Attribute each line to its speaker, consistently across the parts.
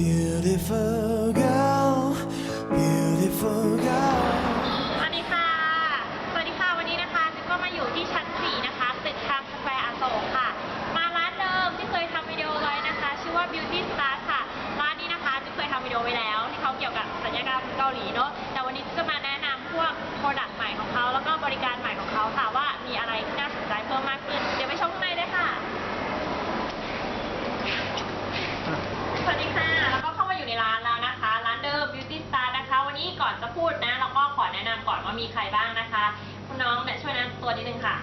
Speaker 1: beautiful
Speaker 2: ก็ขอแนะนำก่อนว่ามีใครบ้างนะคะ คุณน้องเนี่ยช่วยแนะนำตัวนิดนึงค่ะ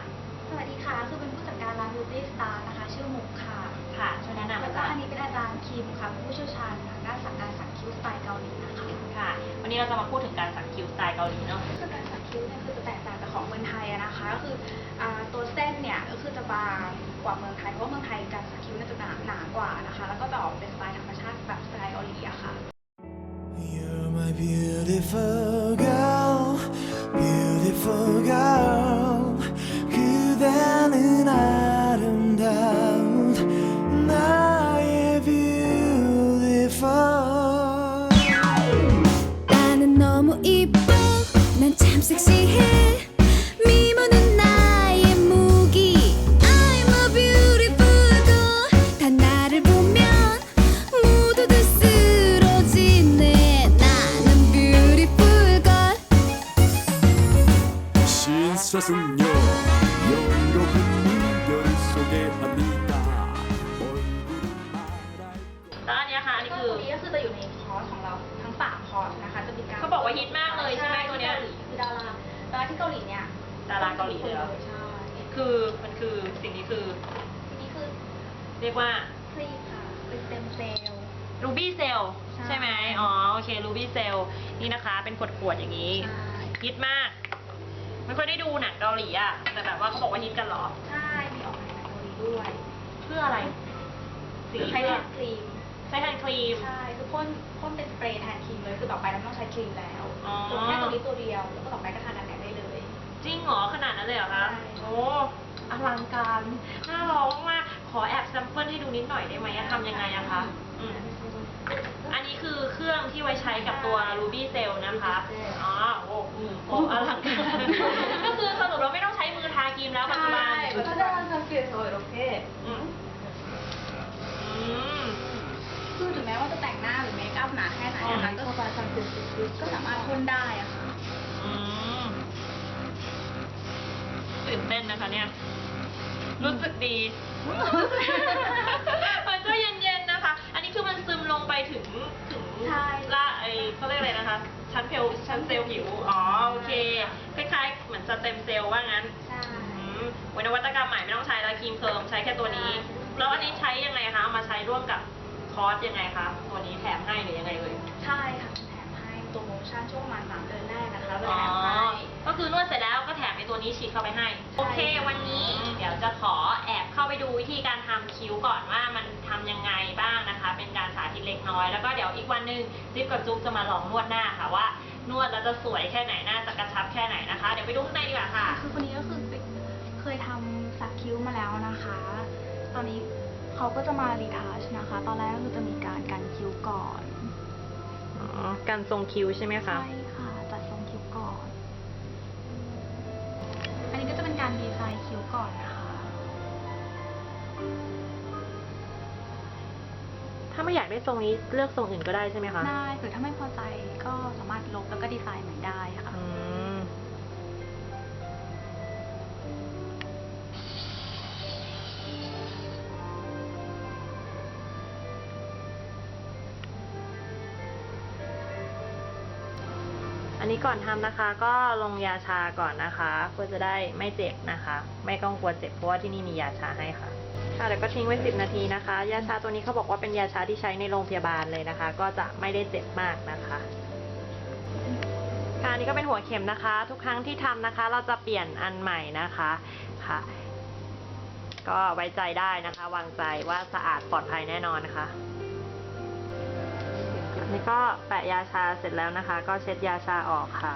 Speaker 3: สวัสดีค่ะ คือเป็นผู้จัดการร้าน Beauty Star นะคะ ชื่อมุกค่ะ
Speaker 2: ค่ะช่วยแนะนำ
Speaker 3: แล้ว
Speaker 2: อา
Speaker 3: ก็
Speaker 2: จาร
Speaker 3: อัน
Speaker 2: ย์
Speaker 3: นี้เป็นอาจารย์คิมค่ะเป็นผู้เชี่ยวชาญทางด้านสักการสักคิ้วสไตล์เกาหลีนะคะ
Speaker 2: ค่ะ วันนี้เราจะมาพูดถึงการสักคิ้วสไตล์เกาหลีเนาะ
Speaker 3: คือการสักคิ้วเนี่ยคือจะแตกต่างจากของเมืองไทยอะนะคะ ก็คืออ่าตัวเส้นเนี่ยก็คือจะบางกว่าเมืองไทย เพราะว่าเมืองไทยการสักคิ้วเนี่ยจะหนาหนากว่านะคะ แล้วก็จะออกเป็นสไตล์ธรรมชาติแบบสไตล์เกาหลีอะค่ะ
Speaker 1: You're my beautiful girl, beautiful girl.
Speaker 2: คือ
Speaker 3: มันคื
Speaker 2: อสิ่งนี้คือ
Speaker 3: ทีนี้คือ
Speaker 2: เรียกว่า
Speaker 3: ครีมค่ะ เป็นสเต็มเซลล์
Speaker 2: Ruby Cell
Speaker 3: ใช่
Speaker 2: ใช่ไหมอ๋อ โอเค Ruby Cell นี่นะคะ เป็นขวดๆอย่างนี้
Speaker 3: ใช่
Speaker 2: ฮิตมาก ไม่ค่อยได้ดูหนังเกาหลีอะแต่แบบว่าเขาบอกว่าฮิตกันเหรอ
Speaker 3: ใช่ มีออกมาจากเกาหลีด้วย
Speaker 2: เพื่ออะไรสี
Speaker 3: ใช้
Speaker 2: เพื่
Speaker 3: แท
Speaker 2: อน
Speaker 3: ครีม
Speaker 2: ใช้แทนครีม
Speaker 3: ใช่ คือพ่นพ่นเป็นสเปรย์แทนครีมเลย คือต่อไปเราไม่ต้องใช้ครีมแล้ว
Speaker 2: อ๋อ
Speaker 3: ตัวแค่ตัวนี้ตัวเดียว แล้วก็ต่อไปก็ทากันแดดได้เลย
Speaker 2: จริงเหรอขนาดนั้นเลยเหรอคะ
Speaker 3: ใช่
Speaker 2: โอ้อลังการน่าร้องมาก ขอแอบแซมเปิลให้ดูนิดหน่อยได้ไหมอะทำยังไงอะคะอืมอันนี้คือเครื่องที่ไว้ใช้กับตัว Ruby Cell นะคะอ๋อโอ้อืมโอ้อลังการ ก็คือสรุปเราไม่ต้องใช้มือทาครีมแล้วปัจจุบัน
Speaker 3: ก็จะทำเกลียดโซยโอเค
Speaker 2: อืมอืม
Speaker 3: คือถึงแม้ว่าจะแต่งหน้าหรือเมคอัพหนาแค่ไหนนะคะก็สามารถทำก็สามารถพ่นได้อะค่ะ
Speaker 2: อืม ตื่นเต้นนะคะเนี่ย รู้สึกดี มันก็เย็นๆนะคะ อันนี้คือมันซึมลงไปถึงถึง
Speaker 3: ใช่
Speaker 2: ละไอเขาเรียกอะไรนะคะ ชั้นเพลชั้นเซลล์ผิว อ๋อโอเค คล้ายๆ เหมือนสเต็มเซลล์ว่างั้น
Speaker 3: ใช่
Speaker 2: อืมโอ้ยนวัตกรรมใหม่ไม่ต้องใช้แล้วครีมเคิร์มใช้แค่ตัวนี้แล้วอันนี้ใช้ยังไงคะเอามาใช้ร่วมกับคอร์สยังไงคะ ตัวนี้แถมให้หรือยังไงเลย
Speaker 3: ใช่ค่ะแถมให้โปรโมชั่นช่วงประมาณสามเดือนแรกนะคะเลย
Speaker 2: อ๋อ
Speaker 3: แถมให้
Speaker 2: ก็คือนวดเสร็จแล้วก็แถมไอตัวนี้ฉีดเข้าไปให้
Speaker 3: ใช่
Speaker 2: โอเค วันนี้เดี๋ยวจะขอแอบเข้าไปดูวิธีการทำคิ้วก่อนว่ามันทำยังไงบ้างนะคะ เป็นการสาธิตเล็กน้อย แล้วก็เดี๋ยวอีกวันหนึ่งจิ๊บกับจุ๊บจะมาลองนวดหน้าค่ะว่านวดแล้วจะสวยแค่ไหนหน้าจะกระชับแค่ไหนนะคะ เดี๋ยวไปดูข้างในดีกว่าค่ะ
Speaker 3: คือคนนี้ก็คือเคยทำสักคิ้วมาแล้วนะคะ ตอนนี้เขาก็จะมารีทัชนะคะ ตอนแรกก็คือจะมีการกันคิ้วก่อน
Speaker 2: อ๋อ การทรงคิ้วใช่ไหมคะ
Speaker 3: ใช่ ก็จะเป็นการดีไซน์คิ้วก่อนนะคะ
Speaker 2: ถ้าไม่อยากได้ทรงนี้เลือกทรงอื่นก็ได้ใช่ไหมคะ
Speaker 3: ได้หรือถ้าไม่พอใจก็สามารถลบแล้วก็ดีไซน์ใหม่ได้ค่ะ
Speaker 2: อืม นนี้ก่อนทำนะคะ ก็ลงยาชาก่อนนะคะเพื่อจะได้ไม่เจ็บนะคะ ไม่ต้องกลัวเจ็บเพราะว่าที่นี่มียาชาให้ค่ะค่ะแล้วก็ทิ้งไว้ 10 นาทีนะคะ ยาชาตัวนี้เขาบอกว่าเป็นยาชาที่ใช้ในโรงพยาบาลเลยนะคะ ก็จะไม่ได้เจ็บมากนะคะค่ะอันนี้ก็เป็นหัวเข็มนะคะ ทุกครั้งที่ทำนะคะ เราจะเปลี่ยนอันใหม่นะคะค่ะ ก็ไว้ใจได้นะคะ วางใจว่าสะอาดปลอดภัยแน่นอนนะคะ นี้ก็แปะยาชาเสร็จแล้วนะคะ ก็เช็ดยาชาออกค่ะ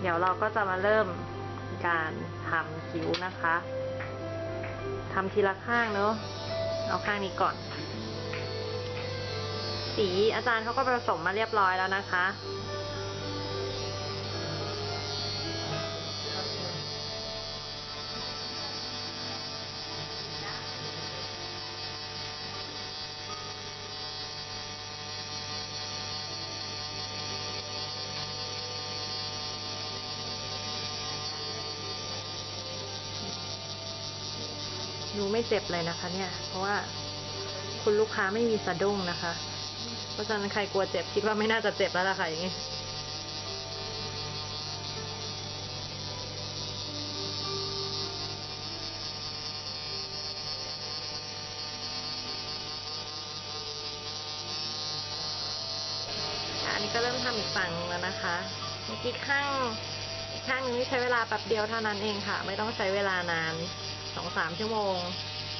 Speaker 2: เดี๋ยวเราก็จะมาเริ่มการทำคิ้วนะคะทำทีละข้างเนาะเอาข้างนี้ก่อน สีอาจารย์เขาก็ผสมมาเรียบร้อยแล้วนะคะ ดูไม่เจ็บเลยนะคะ เนี่ย เพราะว่าคุณลูกค้าไม่มีสะดุ้งนะคะ เพราะฉะนั้นใครกลัวเจ็บคิดว่าไม่น่าจะเจ็บแล้วล่ะค่ะอย่างนี้อันนี้ก็เริ่มทำอีกฝั่งแล้วนะคะเมื่อกี้ข้างอีกข้างหนึงนี่ใช้เวลาแป๊บเดียวเท่านั้นเองค่ะ ไม่ต้องใช้เวลานาน สองสามชั่วโมง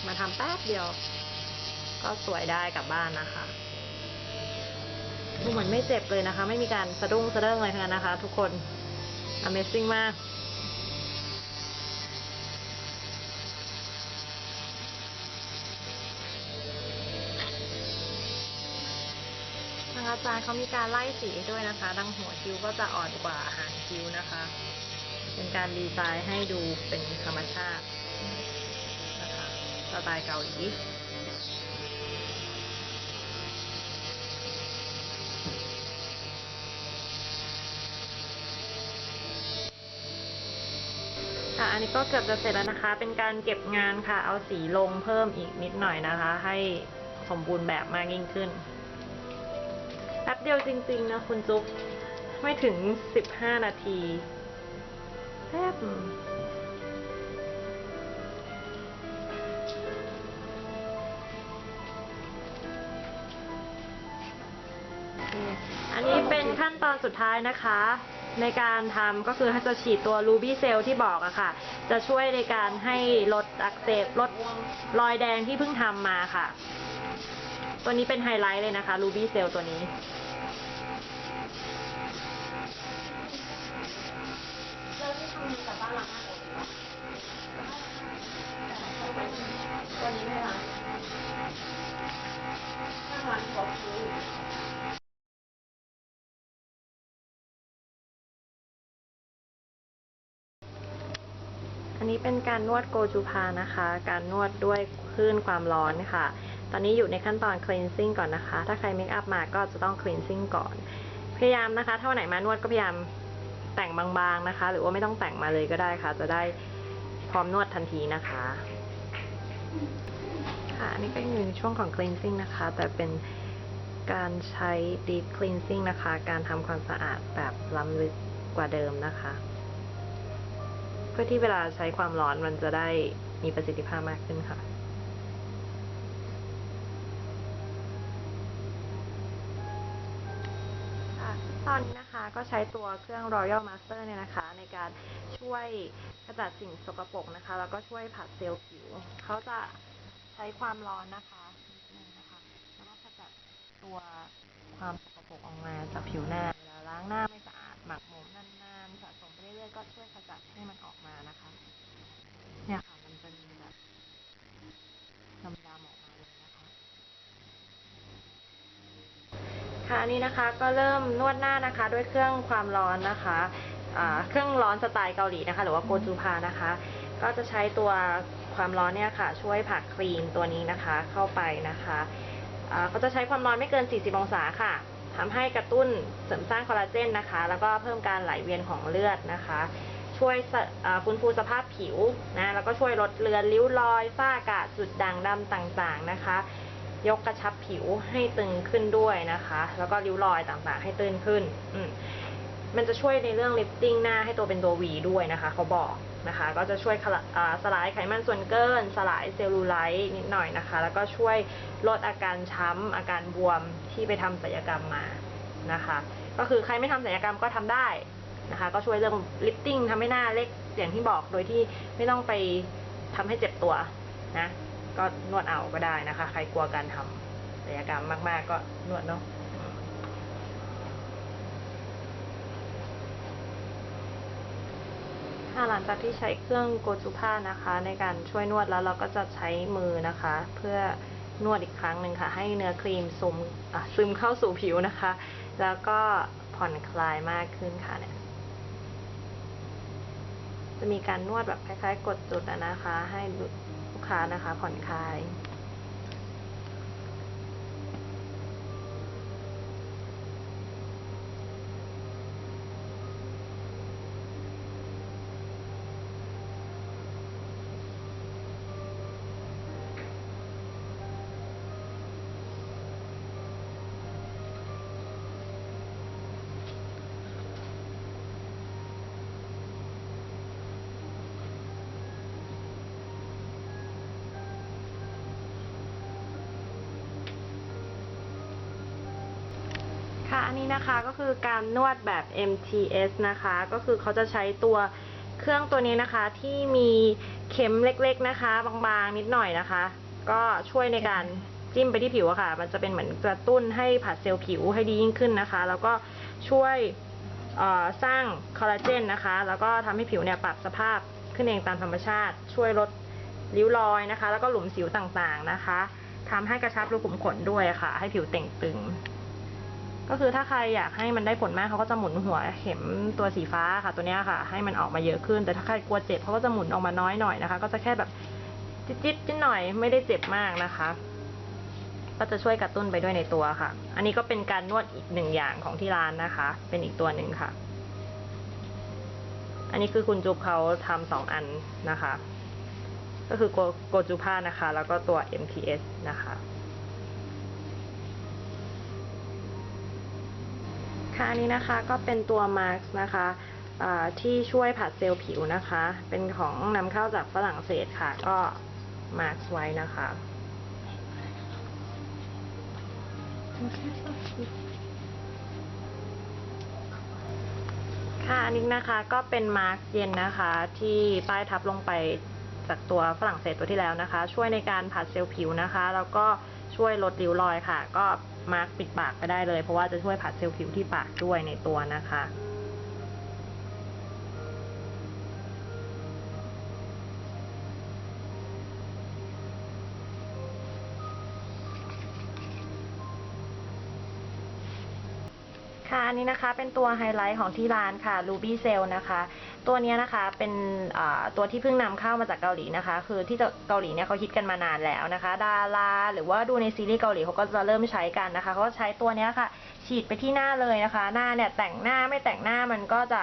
Speaker 2: มาทำแป๊บเดียว ก็สวยได้กลับบ้านนะคะดูเหมือนไม่เจ็บเลยนะคะ ไม่มีการสะดุ้งสะเด้งเลยทั้งนั้นนะคะ ทุกคน Amazing มากทางอาจารย์เขามีการไล่สีด้วยนะคะดังหัวคิ้วก็จะอ่อนกว่าหางคิ้วนะคะ เป็นการดีไซน์ให้ดูเป็นธรรมชาติ นะคะสไตล์เกาหลีค่ะอันนี้ก็เกือบจะเสร็จแล้วนะคะ เป็นการเก็บงานค่ะ เอาสีลงเพิ่มอีกนิดหน่อยนะคะ ให้สมบูรณ์แบบมากยิ่งขึ้นแป๊บเดียวจริง ๆ นะคุณจุ๊บไม่ถึง 15 นาทีแป๊บ ท้ายนะคะ ในการทำก็คือจะฉีดตัว Ruby Cell ที่บอกอะค่ะ จะช่วยในการให้ลดอักเสบลดรอยแดงที่เพิ่งทำมาค่ะ ตัวนี้เป็นไฮไลท์เลยนะคะ Ruby Cell ตัวนี้ตัวนี้ไหมคะข้างหลังขอคิ้ว เป็นการนวดโกจูพานะคะ การนวดด้วยคลื่นความร้อนค่ะ ตอนนี้อยู่ในขั้นตอน cleansing ก่อนนะคะ ถ้าใครเมคอัพมาก็จะต้อง cleansing ก่อน พยายามนะคะถ้าไหนมานวดก็พยายามแต่งบางๆนะคะ หรือว่าไม่ต้องแต่งมาเลยก็ได้ค่ะ จะได้พร้อมนวดทันทีนะคะ ค่ะ อันนี้ก็อยู่ในช่วงของ cleansing นะคะ แต่เป็นการใช้ deep cleansing นะคะ การทำความสะอาดแบบล้ำลึกกว่าเดิมนะคะ เพื่อที่เวลาใช้ความร้อนมันจะได้มีประสิทธิภาพมากขึ้นค่ะ ตอนนี้นะคะก็ใช้ตัวเครื่อง Royal Master เนี่ยนะคะ ในการช่วยขจัดสิ่งสกปรกนะคะ แล้วก็ช่วยผัดเซลล์ผิว เขาจะใช้ความร้อนนะคะนิดนึงนะคะ แล้วก็ขจัดตัวความสกปรกออกมาจากผิวหน้าเวลาล้างหน้าไม่สะอาดหมักหมมนา อยๆก็ช่วยขจัดให้มันออกมานะคะ เนี่ยค่ะมันจะมีแบบดำๆออกมาเลยนะคะ ค่ะนนี้นะคะก็เริ่มนวดหน้านะคะ ด้วยเครื่องความร้อนนะคะเครื่องร้อนสไตล์เกาหลีนะคะ หรือว่าโกจูพานะคะ ก็จะใช้ตัวความร้อนเนี่ยค่ะ ช่วยผักครีมตัวนี้นะคะเข้าไปนะคะอ่าก็จะใช้ความร้อนไม่เกิน 40 องศาค่ะ ทำให้กระตุ้นเสริมสร้างคอลลาเจนนะคะ แล้วก็เพิ่มการไหลเวียนของเลือดนะคะ ช่วยฟื้นฟูสภาพผิวนะ แล้วก็ช่วยลดเลือนริ้วรอยฝ้ากระจุดด่างดำต่างๆนะคะ ยกกระชับผิวให้ตึงขึ้นด้วยนะคะ แล้วก็ริ้วรอยต่างๆ ให้ตื้นขึ้นอืมันจะช่วยในเรื่องลิฟติ้งหน้าให้ตัวเป็นตัว V ด้วยนะคะ เขาบอก นะคะ ก็จะช่วยขละอ่าสลายไขมันส่วนเกิน สลายเซลลูไลท์นิดหน่อยนะคะ แล้วก็ช่วยลดอาการช้ำอาการบวมที่ไปทำศัลยกรรมมานะคะ ก็คือใครไม่ทำศัลยกรรมก็ทำได้นะคะ ก็ช่วยเรื่องลิฟติ้งทำให้หน้าเล็กอย่างที่บอกโดยที่ไม่ต้องไปทำให้เจ็บตัวนะก็นวดเอาก็ได้นะคะ ใครกลัวการทำศัลยกรรมมาก ๆ ก็นวดเนาะอืม ค่ะหลังจากที่ใช้เครื่องโกจูพานะคะ ในการช่วยนวดแล้วเราก็จะใช้มือนะคะ เพื่อนวดอีกครั้งหนึ่งค่ะ ให้เนื้อครีมซึมซึมเข้าสู่ผิวนะคะ แล้วก็ผ่อนคลายมากขึ้นค่ะเนี่ยจะมีการนวดแบบคล้ายๆ กดจุดนะคะ ให้ลูกค้านะคะ ผ่อนคลาย ค่ะ อันนี้นะคะก็คือการนวดแบบ MTS นะคะ ก็คือเขาจะใช้ตัวเครื่องตัวนี้นะคะที่มีเข็มเล็กๆนะคะ บางๆนิดหน่อยนะคะ ก็ช่วยในการจิ้มไปที่ผิวอะค่ะ มันจะเป็นเหมือนกระตุ้นให้ผัดเซลล์ผิวให้ดียิ่งขึ้นนะคะ แล้วก็ช่วยสร้างคอลลาเจนนะคะ แล้วก็ทำให้ผิวเนี่ยปรับสภาพขึ้นเองตามธรรมชาติ ช่วยลดริ้วรอยนะคะ แล้วก็หลุมสิวต่างๆนะคะทำให้กระชับรูขุมขนด้วยค่ะ ให้ผิวเต่งตึง ก็คือถ้าใครอยากให้มันได้ผลมากเขาก็จะหมุนหัวเข็มตัวสีฟ้าค่ะตัวนี้ค่ะ ให้มันออกมาเยอะขึ้น แต่ถ้าใครกลัวเจ็บเขาก็จะหมุนออกมาน้อยหน่อยนะคะ ก็จะแค่แบบจิ๊ดๆนิดหน่อยไม่ได้เจ็บมากนะคะ ก็จะช่วยกระตุ้นไปด้วยในตัวค่ะ อันนี้ก็เป็นการนวดอีกหนึ่งอย่างของที่ร้านนะคะ เป็นอีกตัวหนึ่งค่ะ อันนี้คือคุณจุ๊บเขาทำสองอันนะคะ ก็คือโกโกจูพานะคะ แล้วก็ตัว MTS นะคะ อันนี้นะคะก็เป็นตัวมาร์กนะคะที่ช่วยผัดเซลล์ผิวนะคะ เป็นของนำเข้าจากฝรั่งเศสค่ะ ก็มาร์กไว้นะคะค่ะอันนี้นะคะก็เป็นมาร์กเย็นนะคะ ที่ป้ายทับลงไปจากตัวฝรั่งเศสตัวที่แล้วนะคะ ช่วยในการผัดเซลล์ผิวนะคะ แล้วก็ช่วยลดริ้วรอยค่ะ ก็ มาร์กปิดปากก็ได้เลย เพราะว่าจะช่วยผัดเซลล์ผิวที่ปากด้วยในตัวนะคะ อันนี้นะคะเป็นตัวไฮไลท์ของที่ร้านค่ะ Ruby Cell นะคะ ตัวนี้นะคะเป็นตัวที่เพิ่งนำเข้ามาจากเกาหลีนะคะ คือที่เกาหลีเนี่ยเขาฮิตกันมานานแล้วนะคะ ดาราหรือว่าดูในซีรีส์เกาหลีเขาก็จะเริ่มใช้กันนะคะเขาใช้ตัวนี้ค่ะ ฉีดไปที่หน้าเลยนะคะ หน้าเนี่ยแต่งหน้าไม่แต่งหน้ามันก็จะ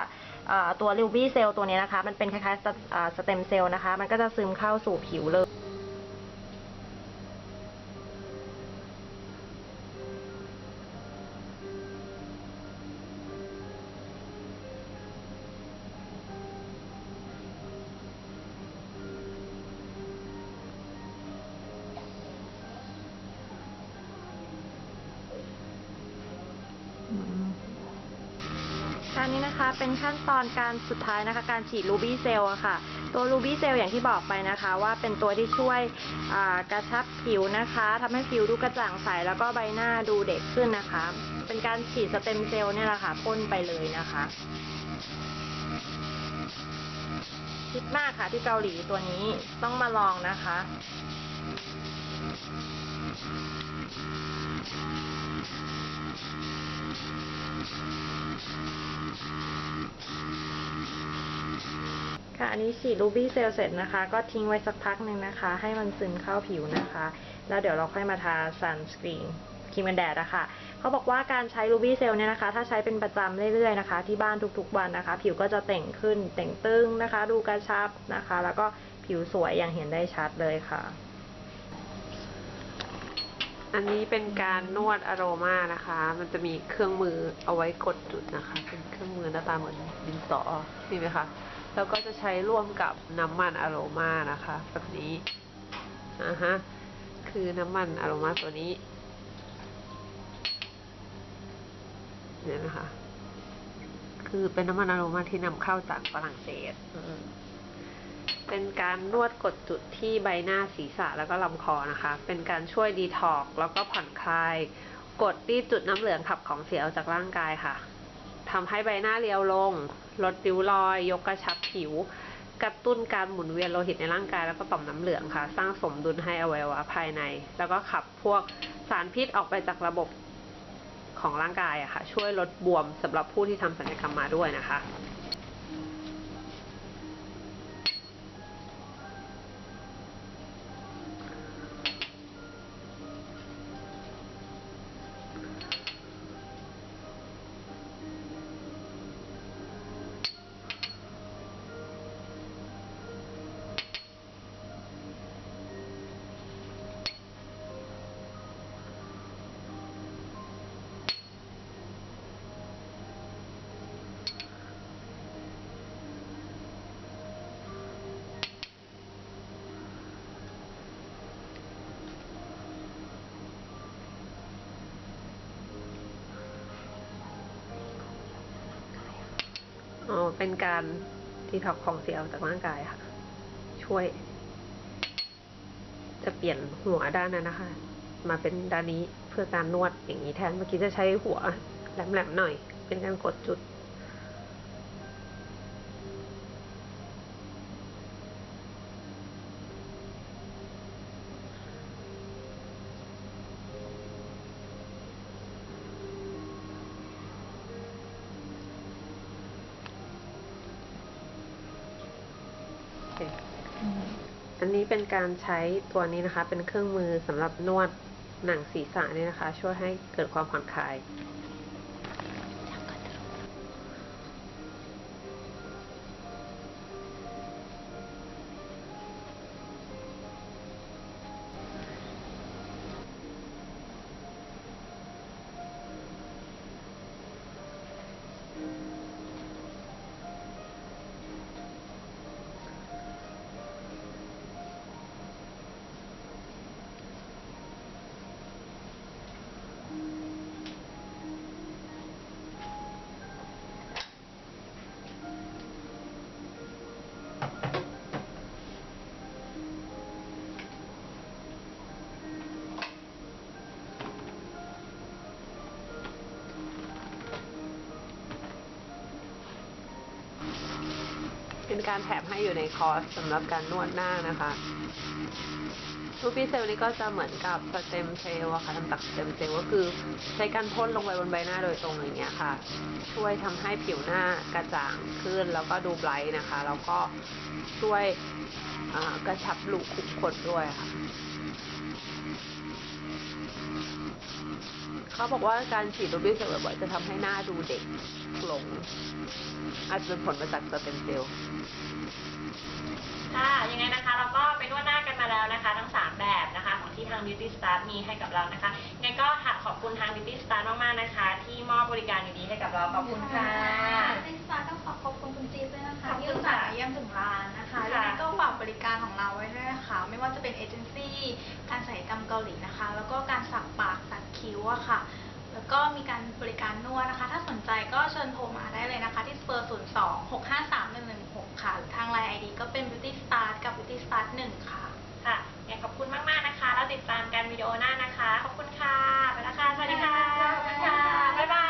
Speaker 2: ตัว Ruby Cell ตัวนี้นะคะ มันเป็นคล้ายๆสเต็มเซลล์นะคะ มันก็จะซึมเข้าสู่ผิวเลย นะคะ เป็นขั้นตอนการสุดท้ายนะคะการฉีดรูบี้เซลล์อะค่ะ ตัวรูบี้เซลล์อย่างที่บอกไปนะคะ ว่าเป็นตัวที่ช่วยกระชับผิวนะคะทำให้ผิวดูกระจ่างใสแล้วก็ใบหน้าดูเด็กขึ้นนะคะ เป็นการฉีดสเต็มเซลล์เนี่ยแหละค่ะพ่นไปเลยนะคะคิดมากค่ะที่เกาหลีตัวนี้ต้องมาลองนะคะ ค่ะ อันนี้ฉีดรูบี้เซลล์เสร็จนะคะ ก็ทิ้งไว้สักพักหนึ่งนะคะ ให้มันซึมเข้าผิวนะคะ แล้วเดี๋ยวเราค่อยมาทาซันสกรีนครีมกันแดดนะคะเขาบอกว่าการใช้รูบี้เซลล์เนี่ยนะคะ ถ้าใช้เป็นประจำเรื่อยๆนะคะ ที่บ้านทุกๆวันนะคะ ผิวก็จะเต่งขึ้นเต่งตึงนะคะ ดูกระชับนะคะ แล้วก็ผิวสวยอย่างเห็นได้ชัดเลยค่ะ
Speaker 4: อันนี้เป็นการนวดอโรมานะคะ มันจะมีเครื่องมือเอาไว้กดจุดนะคะ เป็นเครื่องมือหน้าตาเหมือนดินสอนี่ไหมคะ แล้วก็จะใช้ร่วมกับน้ำมันอโรมานะคะแบบนี้อ่าฮะคือน้ำมันอโรมาตัวนี้เนี่ยนะคะ คือเป็นน้ำมันอโรมาที่นำเข้าจากฝรั่งเศสอืมเป็นการนวดกดจุดที่ใบหน้าศีรษะแล้วก็ลำคอนะคะ เป็นการช่วยดีท็อกซ์แล้วก็ผ่อนคลาย กดที่จุดน้ำเหลืองขับของเสียออกจากร่างกายค่ะ ทำให้ใบหน้าเรียวลง ลดริ้วรอย ยกกระชับผิว กระตุ้นการหมุนเวียนโลหิตในร่างกายแล้วก็ต่อมน้ำเหลืองค่ะ สร้างสมดุลให้อวัยวะภายใน แล้วก็ขับพวกสารพิษออกไปจากระบบของร่างกายอะค่ะ ช่วยลดบวมสำหรับผู้ที่ทำศัลยกรรมมาด้วยนะคะ อ๋อ เป็นการดีท็อกของเสียออกจากร่างกายค่ะ ช่วย จะเปลี่ยนหัวด้านนั้นนะคะ มาเป็นด้านนี้เพื่อการนวดอย่างนี้แทน เมื่อกี้จะใช้หัวแหลมๆหน่อย เป็นการกดจุด อันนี้เป็นการใช้ตัวนี้นะคะ เป็นเครื่องมือสำหรับนวดหนังศีรษะเนี่ยนะคะ ช่วยให้เกิดความผ่อนคลาย เป็นการแถมให้อยู่ในคอร์สสำหรับการนวดหน้านะคะรูปี้เซลล์นี้ก็จะเหมือนกับสเต็มเซลล์อะค่ะทำจากสเต็มเซลล์ก็คือใช้การพ่นลงไปบนใบหน้าโดยตรงอย่างเงี้ยค่ะ ช่วยทำให้ผิวหน้ากระจ่างขึ้นแล้วก็ดูไบรท์นะคะ แล้วก็ช่วยกระชับรูขุมขนด้วยค่ะ เขาบอกว่าการฉีดรูบี้เซลล์บ่อยๆจะทำให้หน้าดูเด็กลง อาจจะเป็นผลมาจากสเต็มเซลล์
Speaker 2: ค่ะ ยังไงนะคะเราก็ไปนวดหน้ากันมาแล้วนะคะ ทั้ง 3 แบบนะคะของที่ทาง Beauty Start มีให้กับเรานะคะยังไงก็ขอบคุณทาง Beauty Start มากๆนะคะ ที่มอบบริการดีๆให้กับเราขอบคุณค่ะ
Speaker 3: ดิสตาร์ต้องขอขอบคุณคุณจี๊ดด้วยนะคะ
Speaker 2: ขอบคุณ
Speaker 3: ที่อุตส่าห์มาเยี่ยมถึงร้านนะคะ
Speaker 2: ค่ะ
Speaker 3: ยังไงก็ฝากบริการของเราไว้ด้วยนะคะ ไม่ว่าจะเป็นเอเจนซี่ การศัลยกรรมเกาหลีนะคะ แล้วก็การสักปากสัก คิ้วอะค่ะ แล้วก็มีการบริการนวดนะคะ ถ้าสนใจก็เชิญโทรมาได้เลยนะคะ ที่เบอร์0 2 6 5 3 1 1 6 ค่ะหรือทางไลน์ ID ก็เป็น Beauty Start กับ Beauty Start 1 ค่ะ
Speaker 2: ค่ะยังไงขอบคุณมากๆนะคะ แล้วติดตามกันวิดีโอหน้านะคะ ขอบคุณค่ะ ไปแล้วค่ะ สวัสดีค่ะ ขอบคุณค่ะ บ๊ายบาย